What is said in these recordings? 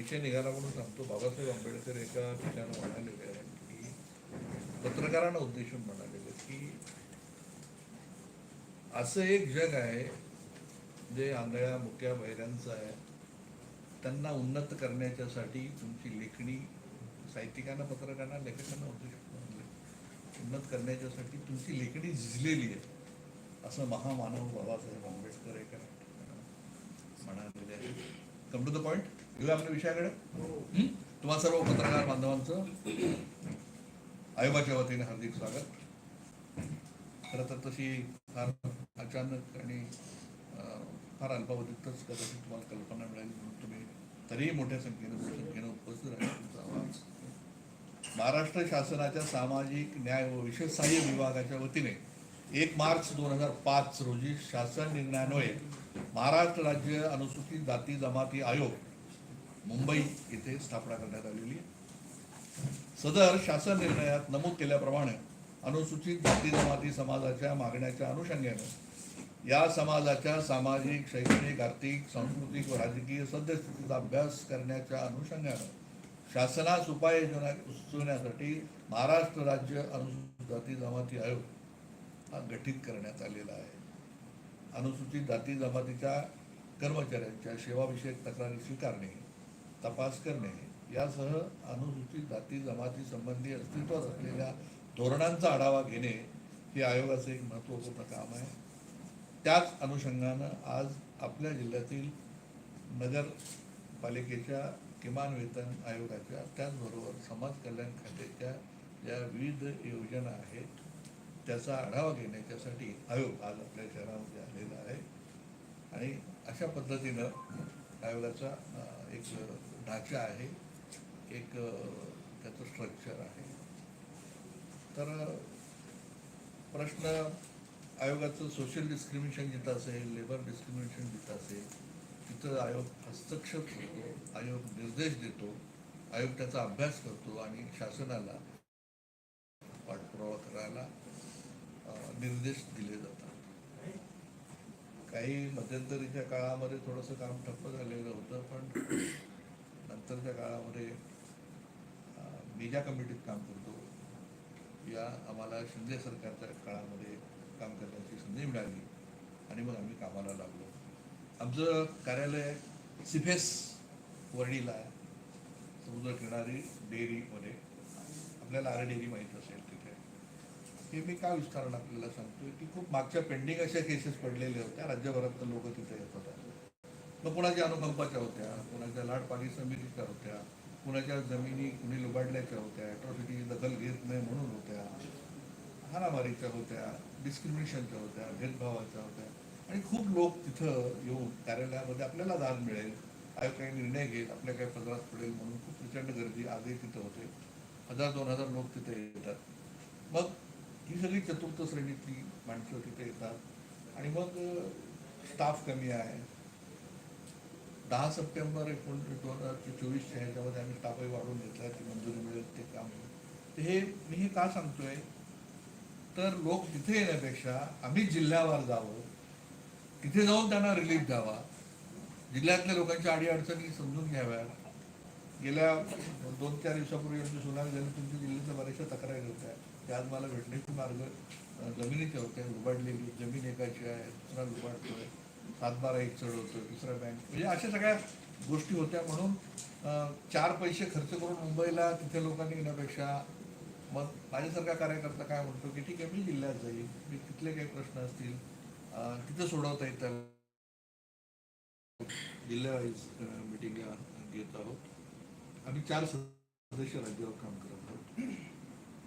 विषय निघाला म्हणून सांगतो बाबासाहेब आंबेडकर एका ठिकाणी म्हणालेले आहेत की पत्रकारांना उद्देशून म्हणालेले की असं एक जग आहे जे आंधळ्या मुक्या बहिऱ्यांचं आहे. त्यांना उन्नत करण्याच्यासाठी तुमची लेखणी साहित्यिकांना पत्रकारांना लेखकांना उद्देशून म्हणाले. उन्नत करण्याच्यासाठी तुमची लेखणी झिजलेली आहे असं महामानव बाबासाहेब आंबेडकर एका ठिकाणी म्हणालेले आहे. कम टू द पॉइंट घेऊया आपल्या विषयाकडे? हं? तुम्हा सर्व पत्रकार बांधवांचं आयोगाच्या वतीने हार्दिक स्वागत. खरं तर तशी फार अचानक आणि फार अल्पावधीतच कदाचित तुम्हाला कल्पना मिळाली म्हणून तुम्ही तरीही मोठ्या संख्येनं संख्येने उपस्थित राहिले तुमचा आवाज. महाराष्ट्र शासनाच्या सामाजिक न्याय व विशेष सहाय्य विभागाच्या वतीने एक मार्च दोन हजार पाच रोजी शासन निर्णयान्वये महाराष्ट्र राज्य अनुसूचित जाती जमाती आयोग मुंबई येथे स्थापना करण्यात आलेली आहे. सदर शासन निर्णयात नमूद केल्याप्रमाणे अनुसूचित जाती जमाती समाजाच्या मागण्याच्या अनुषंगाने या समाजाच्या सामाजिक शैक्षणिक आर्थिक सांस्कृतिक व राजकीय सद्यस्थितीचा अभ्यास करण्याच्या अनुषंगाने शासनास उपाययोजना सुचवण्यासाठी महाराष्ट्र राज्य अनुसूचित जाती जमाती आयोग हा गठीत करण्यात आलेला आहे. अनुसूचित जाती जमातीच्या कर्मचाऱ्यांच्या सेवाविषयक तक्रारी स्वीकारणे तपास करणे यासह अनुसूचित जाती जमाती संबंधी अस्तित्वात असलेल्या धोरणांचा आढावा घेणे हे आयोगाचं एक महत्त्वपूर्ण काम आहे. त्याच अनुषंगानं आज आपल्या जिल्ह्यातील नगरपालिकेच्या किमान वेतन आयोगाच्या त्याचबरोबर समाज कल्याण खात्याच्या ज्या विविध योजना आहेत त्याचा आढावा घेण्याच्यासाठी आयोग आज आपल्या शहरामध्ये आलेला आहे. आणि अशा पद्धतीनं आयोगाचा एक ढाचा आहे. एक त्याचं स्ट्रक्चर आहे. तर प्रश्न आयोगाचं सोशल डिस्क्रिमिनेशन जिथं असेल लेबर डिस्क्रिमिनेशन जिथं असेल तिथं आयोग हस्तक्षेप करतो आयोग निर्देश देतो आयोग त्याचा अभ्यास करतो आणि शासनाला पाठपुरावा करायला निर्देश दिले जातात. काही मध्यंतरीच्या काळामध्ये थोडंसं काम ठप्प झालेलं होतं पण नंतरच्या काळामध्ये मेजा कमिटीत काम करतो या आम्हाला शिंदे सरकारच्या काळामध्ये काम करण्याची संधी मिळाली आणि मग आम्ही कामाला लागलो. आमचं कार्यालय सिफेस वर्णीला आहे. समुद्रकिनारी डेअरीमध्ये. आपल्याला आर डेअरी माहीत असेल तिथे. हे मी का विस्तारण आपल्याला सांगतोय की खूप मागच्या पेंडिंग अशा केसेस पडलेल्या होत्या. राज्यभरात लोक तिथे येत होत्या मग कुणाच्या अनुकंपाच्या होत्या? कुणाच्या लाडपाणी समितीच्या होत्या? कुणाच्या जमिनी कुणी लुबाडल्याच्या होत्या? अॅट्रॉसिटी दखल घेत नाही म्हणून होत्या? हारामारीच्या होत्या? डिस्क्रिमिनेशनच्या होत्या? भेदभावाच्या होत्या? आणि खूप लोक तिथं येऊन कार्यालयामध्ये आपल्याला दाद मिळेल. आयोग काही निर्णय घेईल आपल्या काही पदरात पडेल म्हणून खूप प्रचंड गर्दी आजही तिथं होते. हजार दोन हजार लोक तिथे येतात. मग ही सगळी चतुर्थ श्रेणीतली माणसं तिथे येतात. आणि मग स्टाफ कमी आहे. दहा सप्टेंबर एकोणीस दोन हजार चोवीसच्या ह्याच्यामध्ये आम्ही स्टाफही वाढवून घेतला ती मंजुरी मिळेल ते काम होईल. तर हे मी हे का सांगतोय? तर लोक तिथे येण्यापेक्षा आम्ही जिल्ह्यावर जावं तिथे जाऊन त्यांना रिलीफ द्यावा. जिल्ह्यातल्या लोकांच्या अडीअडचणी समजून घ्याव्या गेल्या दोन चार दिवसापूर्वी आमची सुनावणी झाली तुमच्या जिल्ह्याच्या बऱ्याचशा तक्रारी होत्या. त्या आज मला भेटण्याचे मार्ग जमिनीचे जमिनीच्या होत्या लुबाडलेली जमीन एकाची आहे दुसरा लुबाडतोय सातबारा एक चढ होतं दुसरा बँक म्हणजे अशा सगळ्या गोष्टी होत्या. म्हणून चार पैसे खर्च करून मुंबईला तिथे लोकांनी येण्यापेक्षा मग माझ्यासारखा कार्यकर्ता काय म्हणतो की ठीक आहे मी जिल्ह्यात जाईल. मी तिथले काही प्रश्न असतील तिथं सोडवता येतात जिल्ह्यावाईज मिटिंगला घेत आहोत. आम्ही चार सदस्य राज्यावर काम करत आहोत.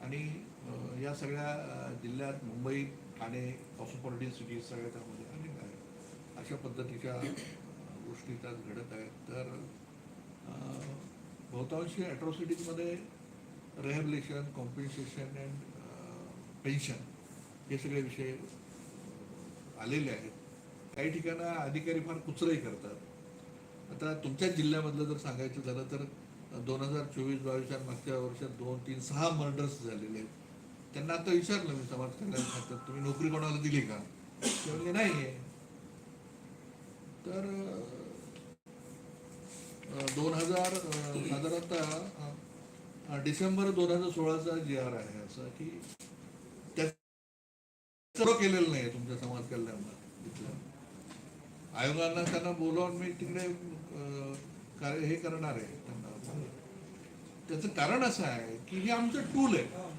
आणि या सगळ्या जिल्ह्यात मुंबई ठाणे कॉस्मोपॉलिटन सिटीज सगळ्या त्यामध्ये अशा पद्धतीच्या गोष्टी त्यात घडत आहेत. तर बहुतांशी ॲट्रॉसिटीजमध्ये रेहॅबिलेशन कॉम्पेन्सेशन अँड पेन्शन हे सगळे विषय आलेले आहेत. काही ठिकाणं अधिकारी फार कुचराई करतात. आता तुमच्या जिल्ह्यामधलं जर सांगायचं झालं तर दोन हजार चोवीस बावीसच्या मागच्या वर्षात दोन तीन सहा मर्डर्स झालेले आहेत. त्यांना आता विचारलं मी समाज कल्याण खात्यात तुम्ही नोकरी कोणाला दिली का? ते म्हणजे नाही आहे तर दोन हजार साधारणतः डिसेंबर दोन हजार सोळाचा जी आर आहे असं की त्याचं केलेलं नाही तुमच्या समाज कल्याण तिथल्या आयोगांना त्यांना बोलावून मी तिकडे कार्य हे करणार आहे त्यांना. त्याचं कारण असं आहे की हे आमचं टूल आहे.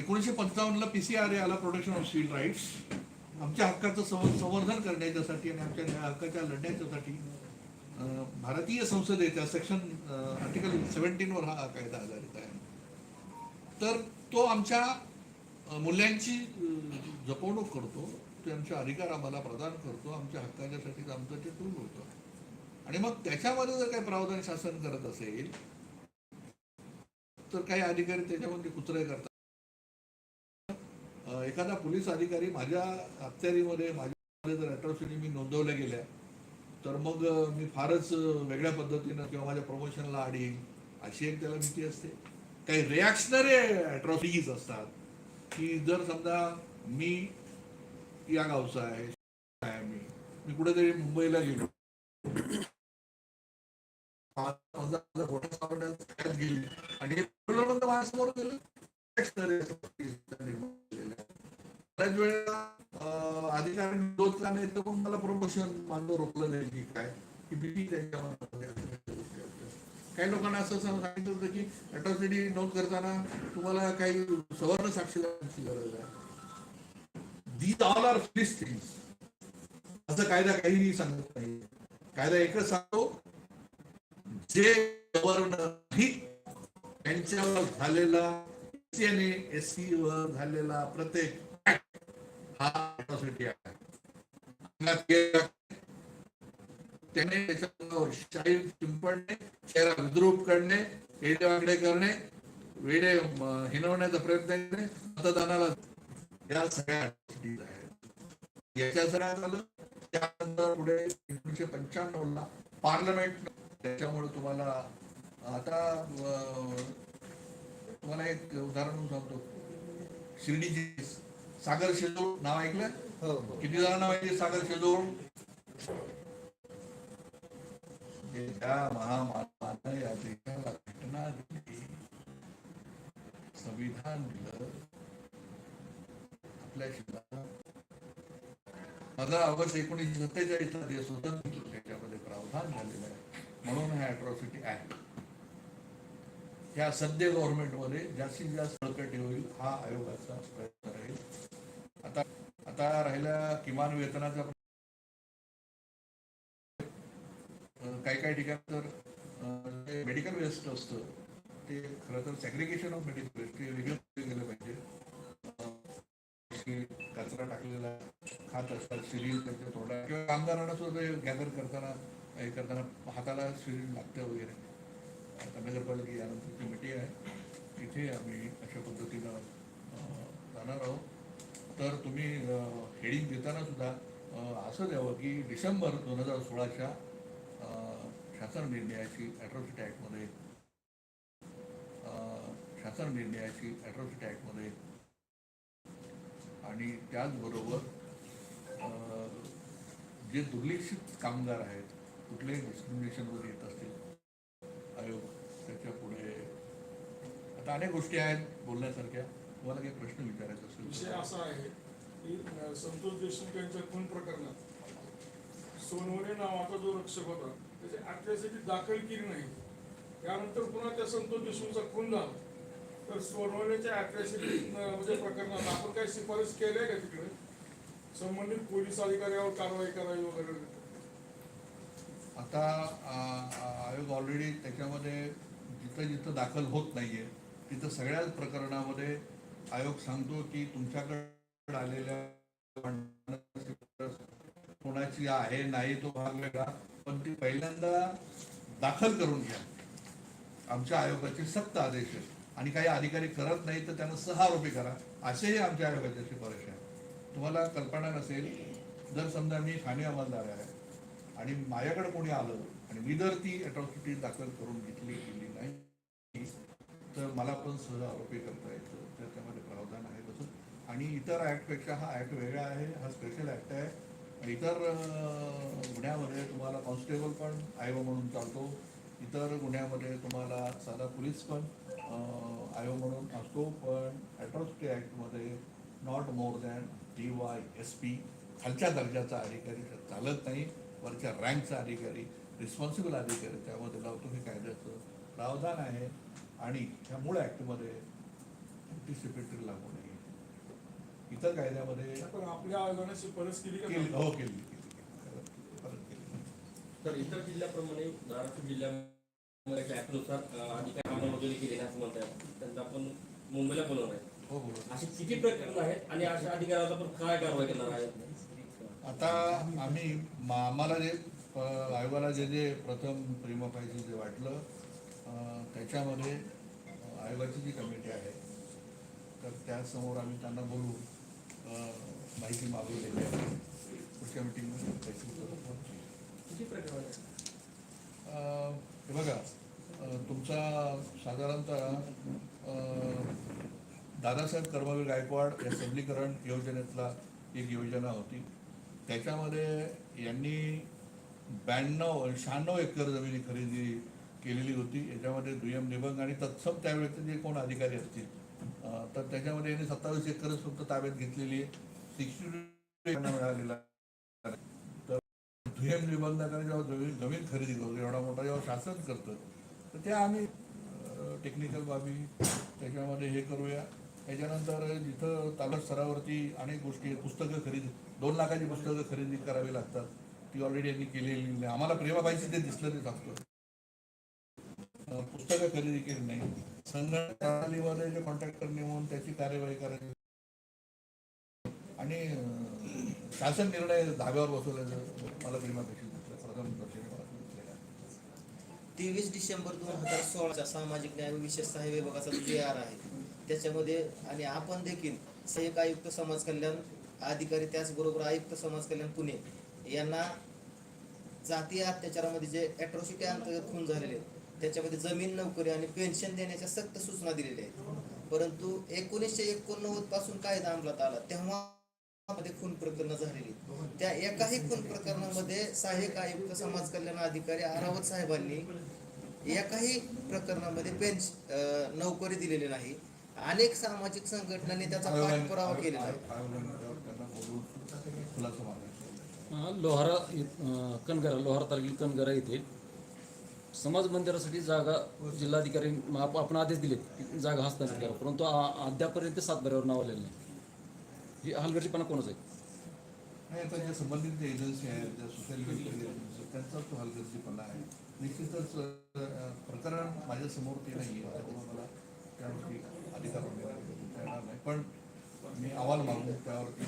एकोणीसशे पंचावन्नला पीसीआरए आला प्रोटेक्शन ऑफ सिव्हिल राईट्स आमच्या हक्काचं संव- संवर्धन करण्याच्यासाठी आणि आमच्या हक्काच्या लढण्याच्यासाठी भारतीय संसदेच्या सेक्शन आर्टिकल सेव्हन्टीनवर हा कायदा आधारित आहे. तर तो आमच्या मूल्यांची जपवणूक करतो ते आमचे अधिकार आम्हाला प्रदान करतो आमच्या हक्काच्यासाठी आमचं ते टूल होतं. आणि मग त्याच्यामध्ये जर काही प्रावधान शासन करत असेल तर काही अधिकारी त्याच्यामध्ये कुत्रे करतात. एखादा पोलीस अधिकारी माझ्या अखत्यारीमध्ये माझ्या जर अट्रॉसिटी मी नोंदवल्या गेल्या तर मग मी फारच वेगळ्या पद्धतीनं किंवा माझ्या प्रमोशनला अडीन अशी एक त्याला भीती असते. काही रिॲक्शनरी अट्रॉसिटीज असतात की जर समजा मी या गावचा आहे आहे मी मी कुठेतरी मुंबईला गेलो. पाच गेली. आणि माझ्यासमोर गेलं. बऱ्याच वेळेला अधिकारी विरोधला नाही तर मग मला प्रमोशन माझं रोखलं नाही की काय की भीती काही लोकांना असं सांगितलं होतं की अट्रॉसिटी नोंद करताना तुम्हाला काही सवर्ण साक्षीदारांची गरज आहे these all are fishy things असं कायदा काहीही सांगत. नाही कायदा एकच सांगतो. जे गव्हर्नर त्यांच्यावर झालेला एससी आणि वर झालेला प्रत्येक हा त्याने त्याच्यावर शाही चिंपडणे चेहरा विद्रूप करणे वेडे करणे वेडे हिनवण्याचा प्रयत्न करणे मतदानाला या सगळ्या आहेत. याच्या सगळ्यात झालं त्यानंतर पुढे एकोणीशे पंच्याण्णव ला पार्लमेंट त्याच्यामुळे तुम्हाला आता तुम्हाला एक उदाहरण म्हणून सांगतो. शिर्डीची सागर शिजोळ नाव ऐकलं? हो हो. किती जणांना माहिती सागर शिजोळ महामानवानं या देशाला घटना दिली संविधान दिलं. आपल्या शिवाय पंधरा ऑगस्ट एकोणीसशे सत्तेचाळीसला जे स्वतंत्र त्याच्यामध्ये प्रावधान झालेलं आहे. म्हणून हे अट्रॉसिटी ऍक्ट या सध्या गव्हर्नमेंटमध्ये जास्तीत जास्त बळकटी होईल हा आयोगाचा प्रयत्न राहील. आता आता राहिला किमान वेतनाचा काही काही ठिकाणी तर मेडिकल वेस्ट असतं ते खरं तर सॅग्रिगेशन ऑफ मेडिकल वेस्ट ते वेगळं केलं गेलं पाहिजे. कचरा टाकलेला खात असतात सिरियल त्यांच्या तोंडात. किंवा कामगारांना सुद्धा गॅदर करताना हे करताना हाताला सिरियल लागतं वगैरे. आता नगरपालिका यानंतरची मिटिंग आहे. तिथे आम्ही अशा पद्धतीनं जाणार आहोत. तर तुम्ही हेडिंग देताना सुद्धा असं द्यावं की डिसेंबर दोन हजार सोळाच्या शासन निर्णयाची ॲट्रॉसिटी ॲक्टमध्ये शासन निर्णयाची ॲट्रॉसिटी ॲक्टमध्ये आणि त्याचबरोबर जे दुर्लक्षित कामगार आहेत कुठल्याही डिस्क्रिमिनेशनवर येत असतील आयोग त्याच्या पुढे. आता अनेक गोष्टी आहेत बोलण्यासारख्या. तुम्हाला काही प्रश्न विचारायचा असेल विषय असा आहे की संतोष देशमुख यांच्या खून प्रकरणात? सोनवणे नावाचा जो रक्षक होता त्याची अॅट्रॉसिटी दाखल केली नाही. त्यानंतर पुन्हा त्या संतोष देशमुखचा खून झाला. तर सोनवण्याच्या अॅट्रॉसिटी म्हणजे प्रकरणात आपण काही शिफारस केल्या का तिकडे? संबंधित पोलीस अधिकाऱ्यावर कारवाई करावी वगैरे. आता आयोग ऑलरेडी त्याच्यामध्ये जिथं जिथं दाखल होत नाहीये तिथं सगळ्याच प्रकरणामध्ये आयोग सांगतो की तुमच्याकडे आलेल्या कोणाची आहे नाही तो भाग वेगळा पण ती पहिल्यांदा दाखल करून घ्या. आमच्या आयोगाचे सक्त आदेश आणि काही अधिकारी करत नाही तर त्यांना सहारोपी करा. असेही आमच्या आयोगाच्या शिफारस आहे. तुम्हाला कल्पना नसेल जर समजा मी ठाणे अंमलदार आहे आणि माझ्याकडे कोणी आलं आणि मी जर ती अट्रॉसिटी दाखल करून घेतली गेली नाही तर मला पण सह आरोपी करता येतं त्याच्यामध्ये प्रावधान आहे तसं आणि इतर ॲक्टपेक्षा हा ॲक्ट वेगळा आहे हा स्पेशल ॲक्ट आहे. इतर गुन्ह्यामध्ये तुम्हाला कॉन्स्टेबल पण आयोग म्हणून चालतो. इतर गुन्ह्यामध्ये तुम्हाला साधा पोलीस पण आयोग म्हणून असतो. पण atrocity ॲक्टमध्ये not more than D Y S P खालच्या दर्जाचा अधिकारी चालत नाही. वरच्या रँकचा अधिकारी रिस्पॉन्सिबल अधिकारी त्यामध्ये लावतो हे कायद्याचं प्रावधान आहे. आणि ह्या मूळ ॲक्टमध्ये अँटिसिपेटरी लागू नये. इतर कायद्यामध्ये पण आपल्या आयोगाने केली का केली नाही? हो केली केली केली. परत केली. तर इतर जिल्ह्याप्रमाणे धाराशिव जिल्ह्यामध्ये ऍक्टनुसार अधिकारी अंमलबजावणी केली नाही असं म्हणतात. त्यांना आपण मुंबईला बोलवणार आहे. हो अशी किती प्रकरण आहेत आणि अशा अधिकाऱ्याला आपण काय कारवाई करणार आहे आता आम्ही मा- आम्हाला जे आयोगाला जे जे प्रथम प्रेमा पाहिजे जे वाटलं त्याच्यामध्ये आयोगाची जी कमिटी आहे तर त्यासमोर आम्ही त्यांना बोलून माहिती मागवलेली आहे. पुढच्या मिटिंगमध्ये त्याची हे बघा तुमचा साधारणतः दादासाहेब कर्मवीर गायकवाड या सबलीकरण योजनेतला एक योजना होती. त्याच्यामध्ये यांनी ब्याण्णव शहाण्णव एकर जमिनी खरेदी केलेली होती. याच्यामध्ये दुय्यम निबंध आणि तत्सम त्यावेळेचे जे कोण अधिकारी असतील. तर त्याच्यामध्ये यांनी सत्तावीस एकर फक्त ताब्यात घेतलेली आहे. सिक्स्टी मिळालेला तर दुय्यम निबंधकाने जेव्हा जमीन जमीन खरेदी करतो एवढा मोठा जेव्हा शासन करतं तर त्या आम्ही टेक्निकल बाबी त्याच्यामध्ये हे करूया. त्याच्यानंतर जिथं तालुका स्तरावरती अनेक गोष्टी पुस्तकं खरेदी दोन लाखाची पुस्तकं खरेदी करावी लागतात. ती ऑलरेडी यांनी केलेली नाही. आम्हाला प्रेमाबाईची ते दिसलं ते सांगतो पुस्तकं खरेदी केली नाही. संगणक प्रणालीमध्ये जे कॉन्ट्रॅक्टर नेमून त्याची कार्यवाही करायची. आणि शासन निर्णय धाब्यावर बसवल्याचं मला प्रेमापेक्षा दिसलं तेवीस डिसेंबर दोन हजार सोळाचा सामाजिक न्याय विशेष सहाय्य विभागाचा जे आर आहे. त्याच्यामध्ये आणि आपण देखील सहाय्यक आयुक्त समाज कल्याण अधिकारी त्याचबरोबर आयुक्त समाज कल्याण पुणे यांना जातीय अत्याचारामध्ये जे अॅट्रॉसिटी अंतर्गत खून झालेले आहेत, त्याच्यामध्ये जमीन नोकरी आणि पेन्शन देण्याच्या सक्त सूचना दिलेल्या आहेत. परंतु एकोणीसशे एकोणनव्वदपासून कायदा अंमलात आला तेव्हा मध्ये खून प्रकरण झालेली त्या एकाही खून प्रकरणामध्ये सहाय्यक आयुक्त समाज कल्याण अधिकारी आरावत साहेबांनी एकाही प्रकरणामध्ये पेन्श नोकरी दिलेली नाही. अनेक सामाजिक संघटनांनी त्याचा पाठपुरावा केलेला आहे. लोहारा कनगरा लोहारा तालुक्यातील कनगरा येथे समाज मंदिरासाठी जागा जिल्हाधिकारी आप- आपण आदेश दिले जागा हस्तांतरित करा परंतु अद्यापर्यंत सातबाऱ्यावर नाव आलेलं नाही. ही हलगर्जीपणा कोणाच आहे? नाही आता ज्या संबंधित ज्या एजन्सी आहेत ज्या तो हलगर्जीपणा आहे. निश्चितच प्रकरण माझ्यासमोर ते नाही आहे त्यामुळे मला अधिकार नाही. पण मी अहवाल मागून त्यावरती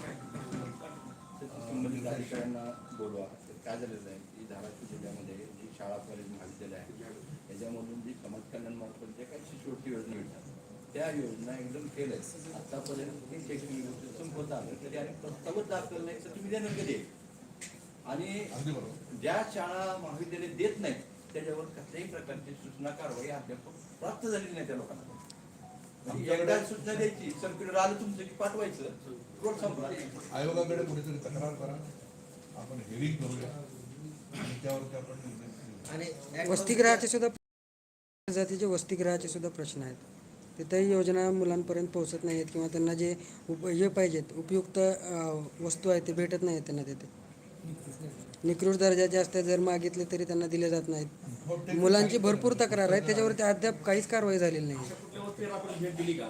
संबंधित अधिकाऱ्यांना बोलवा. काय झालेलं आहे? की धाराशिव जिल्ह्यामध्ये जी शाळा कॉलेज महाविद्यालय आहे त्याच्यामधून जी समाज कल्याण मार्फत ज्या काही शिष्यवृत्ती योजना मिळतात त्या योजना एकदम फेल आहेत. आतापर्यंत हे शैक्षणिक वर्ष संपत आलं तरी आणि प्रस्तावच दाखल नाही तर तुम्ही देणार कधी आणि ज्या शाळा महाविद्यालय देत नाहीत त्याच्यावर कसल्याही प्रकारची सूचना कारवाई अद्याप प्राप्त झालेली नाही त्या लोकांना. एकदा सूचना द्यायची सर्क्युलर आलं तुमचं की पाठवायचं? रोड संपला. आयोगाकडे कुठेतरी तक्रार करा. आपण हिअरिंग करूया. आणि त्यावरती आपण निर्णय घेऊ. आणि वसतिगृहाचे सुद्धा जातीचे वसतिगृहाचे सुद्धा प्रश्न आहेत. तिथेही योजना मुलांपर्यंत पोहोचत नाहीत किंवा त्यांना जे उप हे पाहिजेत उपयुक्त अं, वस्तू आहेत ते भेटत नाहीत त्यांना तिथे. निकृष्ट दर्जाचे असते जर मागितले तरी त्यांना दिले जात हो, नाहीत. ते- मुलांची भरपूर तक्रार आहे त्याच्यावरती अद्याप काहीच कारवाई झालेली नाही वस्तीला आपण भेट दिली का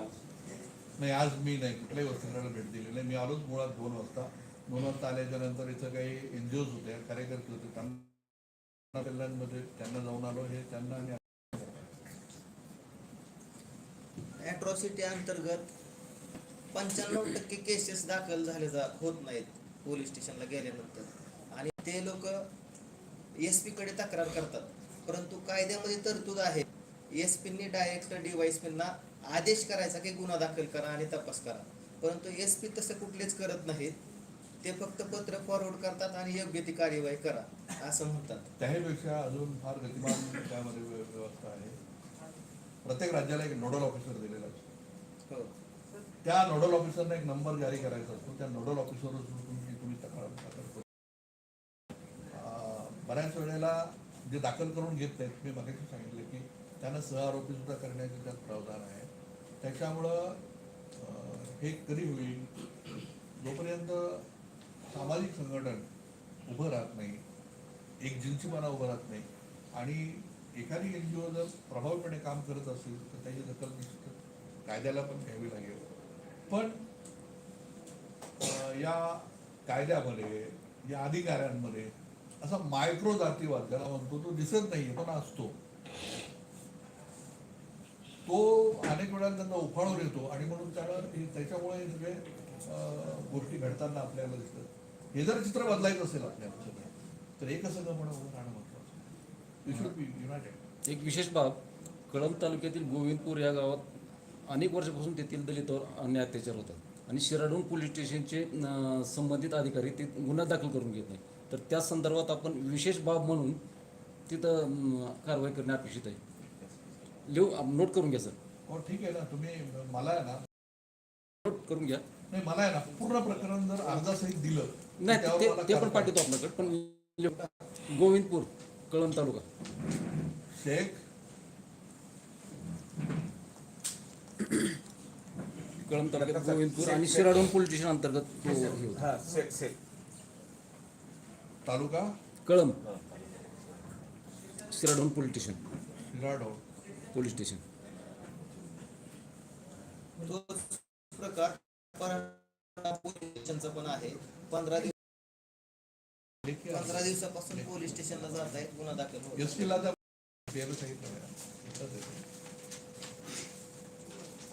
नाही आज मी नाही कुठल्याही वसतिगृहाला भेट दिली नाही. मी आलोच मुळात दोन वाजता. दोन वाजता आल्याच्यानंतर इथं काही एन जी ओज होते कार्यकर्ते होते. त्यांना कल्याणमध्ये त्यांना जाऊन आलो. हे त्यांना आणि अॅट्रॉसिटी अंतर्गत पंच्याण्णव टक्के केसेस दाखल झाले जा होत नाहीत पोलीस स्टेशनला गेल्यानंतर. आणि ते लोक एसकडे तक्रार करतात. परंतु कायद्यामध्ये तरतूद आहे. एस पीनी डायरेक्ट डीवायसपींना आदेश करायचा की गुन्हा दाखल करा आणि तपास करा. परंतु एस पी तसं कुठलेच करत नाहीत. ते फक्त पत्र फॉरवर्ड करतात आणि योग्य ती कार्यवाही करा असं म्हणतात. त्याहीपेक्षा अजून फार गतिमान त्यामध्ये व्य- व्यवस्था आहे. प्रत्येक राज्याला एक नोडल ऑफिसर दिलेला असतो. हो. त्या नोडल ऑफिसरने एक नंबर जारी करायचा असतो. त्या नोडल ऑफिसरवर तुमची तुम्ही तक्रार दाखल बऱ्याच वेळेला जे दाखल करून घेत नाहीत मी मागाशी सांगितलं की त्यांना सहआरोपी सुद्धा करण्याचे त्यात प्रावधान आहे. त्याच्यामुळं हे कधी होईल? जोपर्यंत सामाजिक संघटन उभं राहत नाही एक जिन्सीपणा उभं राहत नाही आणि एखादी एन जी ओ जर प्रभावीपणे काम करत असेल तर त्याची दखल निश्चित कायद्याला पण घ्यावी लागेल. पण या कायद्यामध्ये या अधिकाऱ्यांमध्ये असा मायक्रो जातीवाद ज्याला म्हणतो तो दिसत नाही पण असतो. तो अनेक वेळा त्यांना उफाळून येतो आणि म्हणून त्याला त्याच्यामुळे हे सगळे गोष्टी घडताना आपल्याला दिसतात. हे जर चित्र बदलायचं असेल आपल्याला सगळं तर एकसंघपणे उभं राहणं महत्वाचं यू शुड बी युनायटेड एक विशेष बाब कळंब तालुक्यातील गोविंदपूर या गावात अनेक वर्षापासून तेथील दलितावर अन्याय अत्याचार होतात. आणि शिराडून पोलीस स्टेशनचे संबंधित अधिकारी ते गुन्हा दाखल करून घेत नाही तर त्या संदर्भात आपण विशेष बाब म्हणून तिथं कारवाई करणे अपेक्षित आहे. लिहू नोट करून घ्या सर हो ठीक आहे ना. तुम्ही मला आहे ना. नोट करून घ्या. नाही मला आहे ना पूर्ण प्रकरण जर अर्जासहित दिलं नाही त्यावर ते मला ते पण कारवाई- पाठवतो आपल्याकडे पण लिहू. गोविंदपूर कळंब तालुका. शेख. कळंब तालुक्यात गोविंदपूर आणि शिराडून पोलीस स्टेशन अंतर्गत तो हे होता. Taluka? Kalamb. Shiradhon police station. Shiradhon police station. तोच प्रकार परंडा पोलीस स्टेशनचा पण आहे. पंधरा दिवस पंधरा दिवसापासून पोलीस स्टेशनला जात आहेत गुन्हा दाखल होत.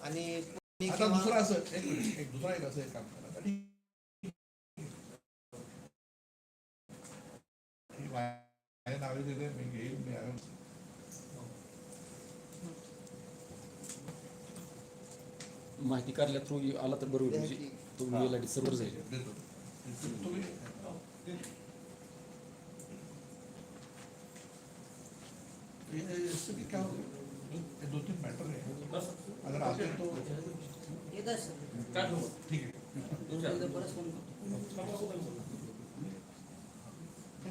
आणि आता दुसरं असं एक दुसरा एक असं एक काम करा. ही माझ्या नावे दिले मी घेईल मी आहे. माहिती कार्यालय थ्रू आला तर बरोबर म्हणजे तो मेल आय डी सर्वर जाईल. दो. तीन मैटर है अगर आते तो? ठीक है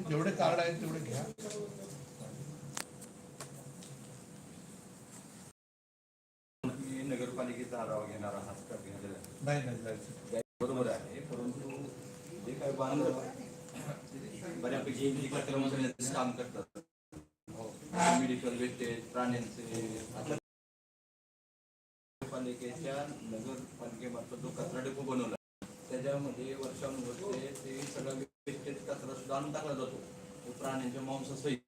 जेवढे कार्ड आहेत तेवढे घ्या मी नगरपालिकेचा आढावा घेणार आहात का घेतलेला आहे? नाही नाही जायचं. बरोबर आहे परंतु जे काही बांधव बऱ्यापैकी काम करतात. हो, मेडिकल वेस्टेज प्राण्यांचे आता पालिकेच्या नगरपालिकेमार्फत जो कचरा डेपो बनवला त्याच्यामध्ये वर्षानुवर्षे ते सगळा वेस्टेज कचरा सुद्धा आणून टाकला जातो. तो प्राण्यांच्या मांसासहित.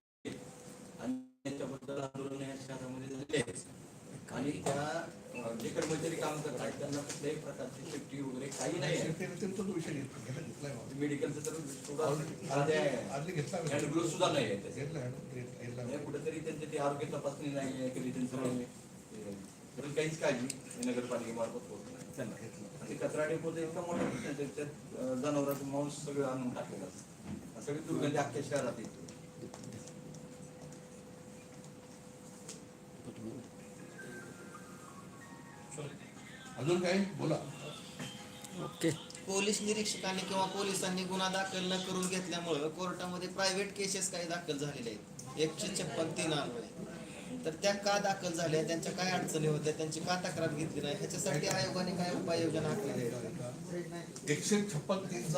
आणि त्याच्याबद्दल आंदोलन या शहरामध्ये झाले आहे आणि त्या जे कर्मचारी काम करतात त्यांना कुठल्याही प्रकारची सेफ्टी वगैरे काही नाही. मेडिकलचं तर सुद्धा. हँड ग्लोव्ह नाही आहे म्हणजे. कुठेतरी त्यांची ती आरोग्य तपासणी नाही आहे कधी त्यांचं तर काहीच काळजी हे नगरपालिकेमार्फत होत नाही. त्यांना आणि कचरा डेपोचं इतका मोठा त्याच्यात जनावरांचं मांस सगळं आणून टाकलेलं असतं. सगळी दुर्गंधी अख्ख्या शहरात येते. अजून काही? बोला. ओके. पोलीस निरीक्षकांनी किंवा पोलिसांनी गुन्हा दाखल न करून घेतल्यामुळं कोर्टामध्ये प्रायव्हेट केसेस काही दाखल झालेल्या आहेत. एकशे छप्पन तीन अन्वये तर त्या का दाखल झाल्या? त्यांच्या काय अडचणी होत्या? त्यांची का तक्रार घेतली नाही? ह्याच्यासाठी आयोगाने काय उपाययोजना आखलेल्या आहेत? एकशे छप्पन तीनचा